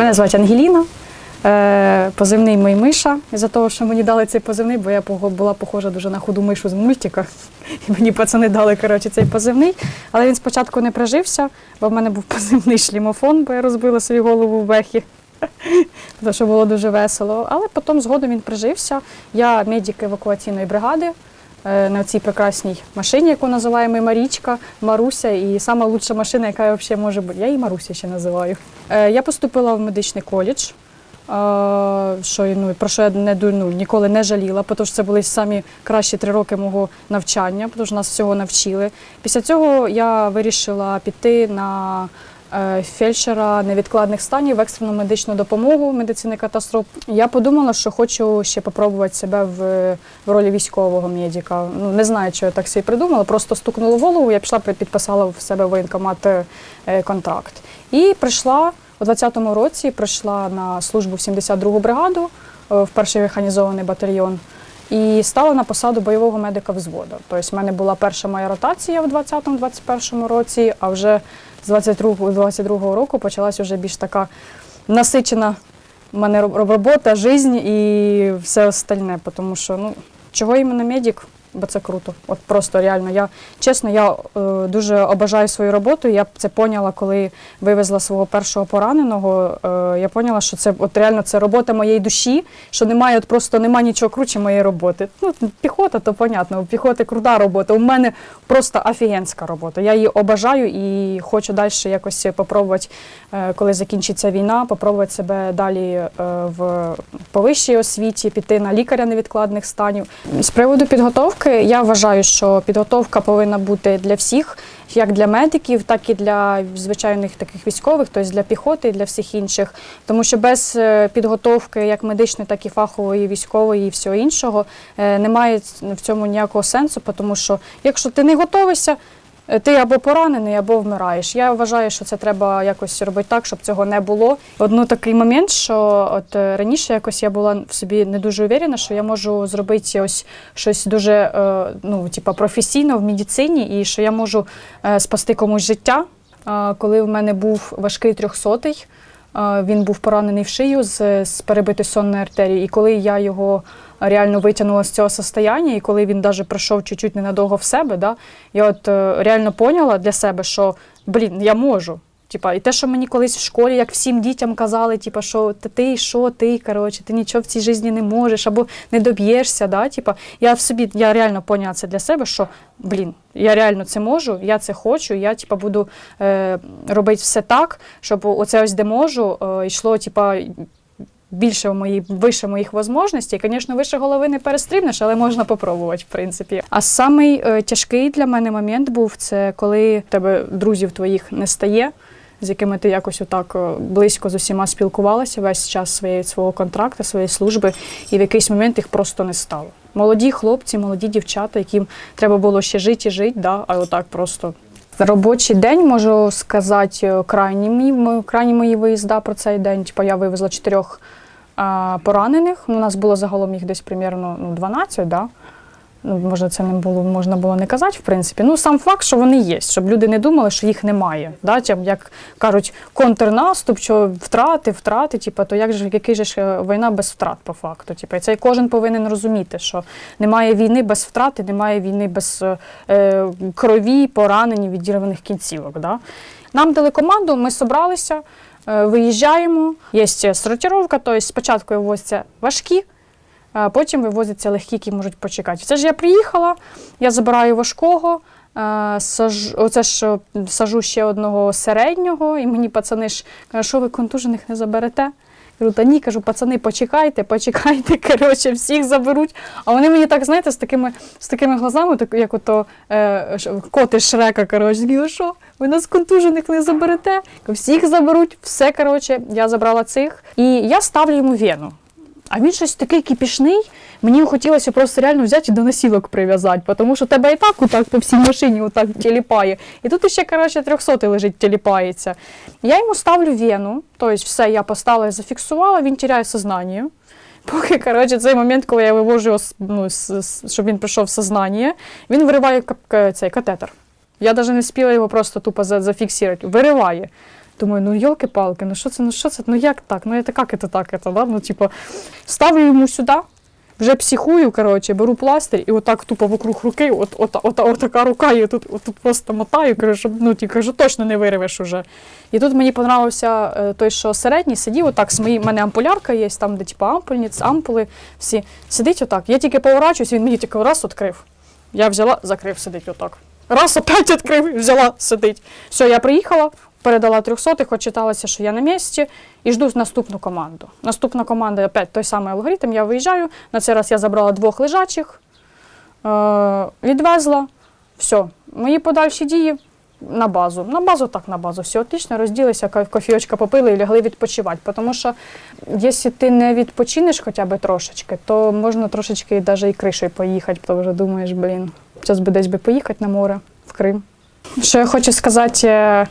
Мене звати Ангеліна. Е, Позивний мій миша. Із-за того, що мені дали цей позивний, бо я була похожа дуже на худу мишу з мультика. І мені пацани дали коротше, цей позивний. Але він спочатку не прижився, бо в мене був позивний шлімофон, бо я розбила собі голову в бехі. Тому що було дуже весело. Але потім згодом він прижився. Я медик евакуаційної бригади на цій прекрасній машині, яку називаємо Марічка, Маруся, і сама лучша машина, яка взагалі може бути. Я її Маруся ще називаю. Е, Я поступила в медичний коледж. е, Що, ну, про що я не, ну, ніколи не жаліла, тому що це були самі кращі три роки мого навчання, тому що нас всього навчили. Після цього я вирішила піти на е, фельдшера невідкладних станів в екстрену медичну допомогу медицини катастроф. Я подумала, що хочу ще спробувати себе в, в ролі військового медика. Ну не знаю, що я так собі придумала. Просто стукнула в голову. Я пішла підписала в себе воєнкомат е, контракт. І прийшла у 20-му році. Прийшла на службу в 72-гу бригаду е, в перший механізований батальйон. І стала на посаду бойового медика взводу. Тобто, в мене була перша моя ротація в 20-21 році, а вже з 22-22 року почалась вже більш така насичена в мене робота, життя і все остальне. Тому що ну, чого іменно медик? Бо це круто. От просто реально. Я чесно, я е, дуже обажаю свою роботу. Я це поняла, коли вивезла свого першого пораненого. Е, я поняла, що це от реально це робота моєї душі, що немає, от просто немає нічого круче моєї роботи. Ну, піхота, то понятно, у піхоти крута робота. У мене просто офігенська робота. Я її обажаю і хочу далі якось попробувати, е, коли закінчиться війна, попробувати себе далі е, в повищій освіті, піти на лікаря невідкладних станів. З приводу підготовки, я вважаю, що підготовка повинна бути для всіх, як для медиків, так і для звичайних таких військових, тобто для піхоти і для всіх інших. Тому що без е, підготовки, як медичної, так і фахової, військової і всього іншого, е, немає в цьому ніякого сенсу, тому що якщо ти не готовишся, ти або поранений, або вмираєш. Я вважаю, що це треба якось робити так, щоб цього не було. Одну такий момент, що от е, раніше якось я була в собі не дуже уверена, що я можу зробити ось щось дуже е, ну, типа професійно в медицині, і що я можу е, спасти комусь життя. Е, Коли в мене був важкий трьохсотий, е, він був поранений в шию з, з перебитою сонної артерії. І коли я його реально витягнула з цього состояння, і коли він навіть пройшов чуть-чуть ненадовго в себе, да, я от е, реально поняла для себе, що блін, я можу. Типа, і те, що мені колись в школі, як всім дітям казали, типа, що ти, що ти, коротше, ти нічого в цій житті не можеш або не доб'єшся. Да? Типа, я в собі я реально поняла це для себе, що блін, я реально це можу, я це хочу, я типа, буду е, робити все так, щоб оце ось де можу, е, йшло, типа. Більше мої, вище моїх можливостей. Звісно, вище голови не перестрибнеш, але можна попробувати, в принципі. А самий е, тяжкий для мене момент був це коли тебе друзів твоїх не стає, з якими ти якось отак е, близько з усіма спілкувалася весь час своєї свого контракту, своєї служби, і в якийсь момент їх просто не стало. Молоді хлопці, молоді дівчата, яким треба було ще жити і жити, да, а отак просто. Робочий день можу сказати е, крайні мій крайні мої виїзда про цей день. Типу я вивезла чотирьох поранених. У нас було загалом їх десь примірно ну, 12, да? Може, це не було, можна було не казати, в принципі. Ну, сам факт, що вони є, щоб люди не думали, що їх немає. Да? Як кажуть, контрнаступ, що втрати, втрати, типу, то як же, який же ж е, війна без втрат по факту? Типу, і це кожен повинен розуміти, що немає війни без втрати, немає війни без е, е, крові, поранені, відірваних кінцівок. Да? Нам дали команду, ми зібралися, е, виїжджаємо. Є сортировка, тобто спочатку вивозяться важкі, потім вивозяться легкі, які можуть почекати. Це ж я приїхала, я забираю важкого, е, саж, оце ж е, сажу ще одного середнього, і мені пацани ж кажуть, що ви контужених не заберете? Кажу, та ні, кажу, пацани, почекайте, почекайте, коротше, всіх заберуть. А вони мені так, знаєте, з такими, з такими глазами, так, як ото е, коти Шрека, коротше, «Ви що, ви нас контужених не заберете? Всіх заберуть, все, коротше, я забрала цих. І я ставлю йому вену. А він щось такий кипішний. Мені хотілося просто реально взяти і до носілок прив'язати, тому що тебе і так отак по всій машині отак тіліпає. І тут ще, коротше, трьохсотий лежить, тіліпається. Я йому ставлю вену, тобто все, я поставила зафіксувала, він тіряє сознання. Поки, коротше, цей момент, коли я вивожу його, ну, щоб він прийшов в сознання, він вириває цей катетер. Я навіть не встигла його просто тупо зафіксувати. Вириває. Думаю, ну йолки-палки, ну що це, ну що це, ну як так? Ну це як це так, це, да? Ну, типу, ставлю йому сюди, вже психую, коротше, беру пластир і отак тупо вокруг руки, от, от, от, от, така рука, і тут, от, просто мотаю, кажу, щоб ну, ті, кажу, точно не вирвеш уже. І тут мені понравився е, той, що середній, сидів отак, з мої, в мене ампулярка є, там, де типу, ампульниць, ампули, всі. Сидить отак. Я тільки поворачуюсь, він мені тільки раз відкрив. Я взяла, закрив, сидить отак. Раз, опять відкрив, взяла, сидить. Все, я приїхала, передала трьохсотих, отчиталася, що я на місці, і жду наступну команду. Наступна команда, опять той самий алгоритм, я виїжджаю. На цей раз я забрала двох лежачих, відвезла. Все, мої подальші дії на базу. На базу так на базу. Все отлично, розділися, ка- кофійочка попили і лягли відпочивати. Тому що якщо ти не відпочинеш хоча б трошечки, то можна трошечки навіть і кришею поїхати, тому що думаєш, блін, зараз би десь би поїхати на море в Крим. Що я хочу сказати е,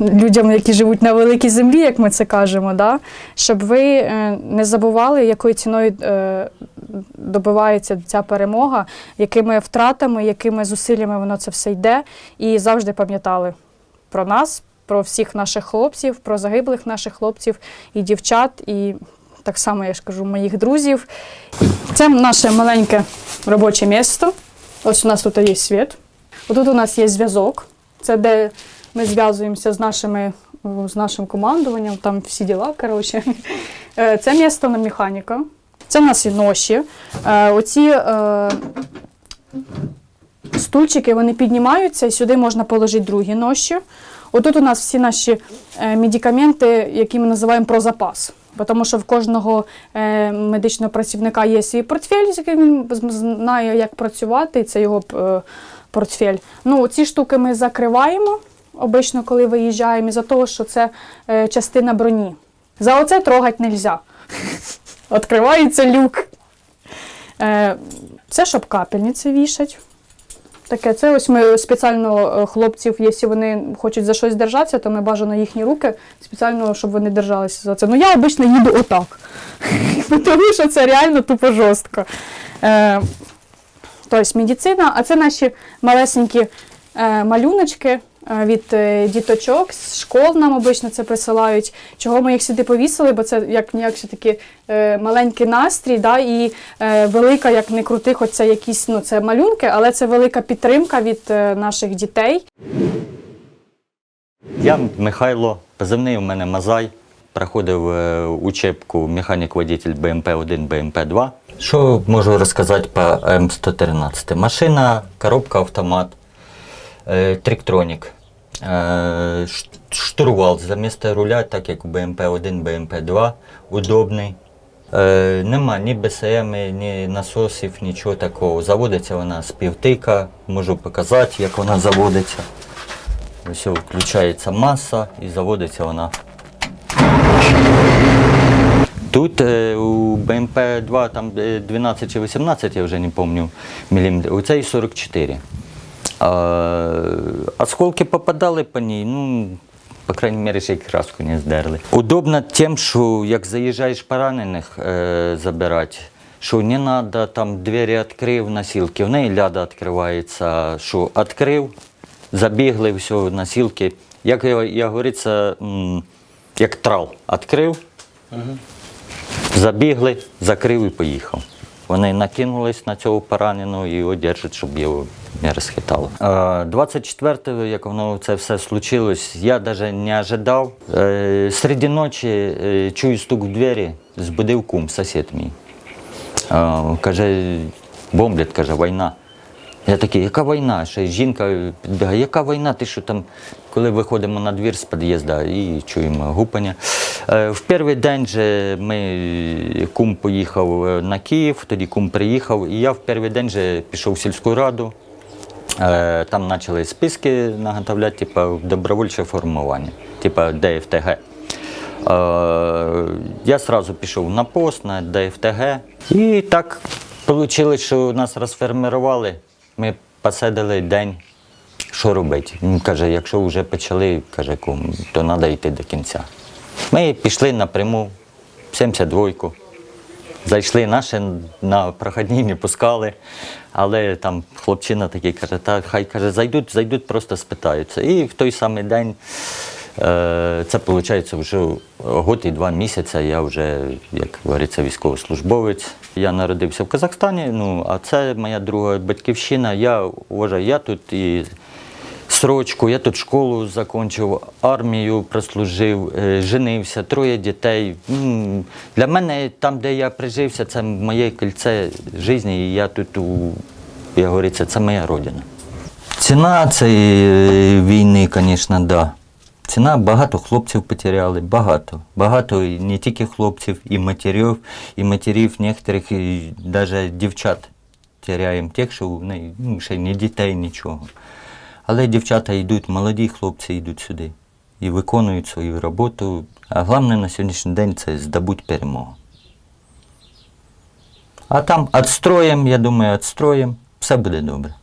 людям, які живуть на великій землі, як ми це кажемо, да? щоб ви е, не забували, якою ціною е, добивається ця перемога, якими втратами, якими зусиллями воно це все йде, і завжди пам'ятали про нас, про всіх наших хлопців, про загиблих наших хлопців і дівчат, і так само я ж кажу, моїх друзів. Це наше маленьке робоче місто. Ось у нас тут є світ. Отут у нас є зв'язок. Це де ми зв'язуємося з нашими з нашим командуванням, там всі діла. Коротше. Е, Це місто на механіка. Це в нас і ноші. Е, Оці е, стульчики вони піднімаються, і сюди можна положити другі ноші. Отут у нас всі наші е, медикаменти, які ми називаємо про запас. Тому що в кожного е, медичного працівника є свій портфель, з яким він знає, як працювати, це його е, портфель. Ну, ці штуки ми закриваємо обично, коли виїжджаємо, із-за того, що це е, частина броні. За оце трогати не можна. Відкривається люк. Це щоб капельниці вішать. Таке, це ось ми спеціально е, хлопців, якщо вони хочуть за щось держатися, то ми бажано їхні руки спеціально, щоб вони держалися за це. Ну я обично їду отак. Тому що це реально тупо жорстко. Тобто медицина, а це наші малесенькі е, малюночки від е, діточок, з школ нам обично це присилають. Чого ми їх сюди повісили, бо це як ніяк все-таки е, маленький настрій, да, і е, велика, як не крути, хоч це якісь ну, це малюнки, але це велика підтримка від е, наших дітей. Я Михайло, позивний у мене Мазай. Проходив е, учебку механік-водитель БМП-1, БМП-2. Що можу розказати по М113? Машина, коробка автомат, е, тріктронік, е, штурвал замість руля, так як у БМП-1, БМП-2, удобний. Е, нема ні БСМ, ні насосів, нічого такого. Заводиться вона з півтика, можу показати, як вона заводиться. Ось включається маса і заводиться вона. Тут е, у БМП-2 там е, 12 чи 18, я вже не пам'ятаю, міліметрів, у цей 44. А, осколки попадали по ній, ну, по крайній мірі, ще й краску не здерли. Удобно тим, що як заїжджаєш поранених е, забирати, що не треба там двері відкрив, носилки, в неї ляда відкривається, що відкрив, забігли, все, носилки. Як я, я говориться, як трал, відкрив, забігли, закрив і поїхав. Вони накинулись на цього пораненого і його держать, щоб його не розхитало. Е, 24-го, як воно це все случилось, я навіть не ожидав. Е, Серед ночі е, чую стук в двері, збудив кум, сусід мій. Е, Каже, бомблять, каже, війна. Я такий, яка війна? Ще жінка підбігає, яка війна? Ти що там, коли виходимо на двір з під'їзду і чуємо гупання. В перший день же ми кум поїхав на Київ, тоді кум приїхав, і я в перший день же пішов в сільську раду. Е, Там почали списки наготовляти, типу, добровольче формування, типу ДФТГ. Е, Я одразу пішов на пост, на ДФТГ. І так вийшло, що нас розформували. Ми посидили день, що робити. Він каже, якщо вже почали, каже, то треба йти до кінця. Ми пішли напряму, 72-ку. Зайшли наші на проходні не пускали, але там хлопчина такий каже, та хай каже, зайдуть, зайдуть, просто спитаються. І в той самий день Е, Це виходить вже год і два місяці. Я вже, як говориться, військовослужбовець. Я народився в Казахстані, ну а це моя друга батьківщина. Я вважаю, я тут і срочку, я тут школу закінчив, армію прослужив, е, женився, троє дітей. Для мене там, де я прижився, це моє кільце життя, і я тут, як говориться, це моя родина. Ціна цієї війни, звісно, да. Ціна багато хлопців потеряли, багато. Багато не тільки хлопців, і матерів, і матерів некоторих, і навіть дівчат теряємо тих, що ну, ще не дітей, нічого. Але дівчата йдуть, молоді хлопці йдуть сюди і виконують свою роботу. А головне на сьогоднішній день це здобуть перемогу. А там відстроїмо, я думаю, відстроїмо, все буде добре.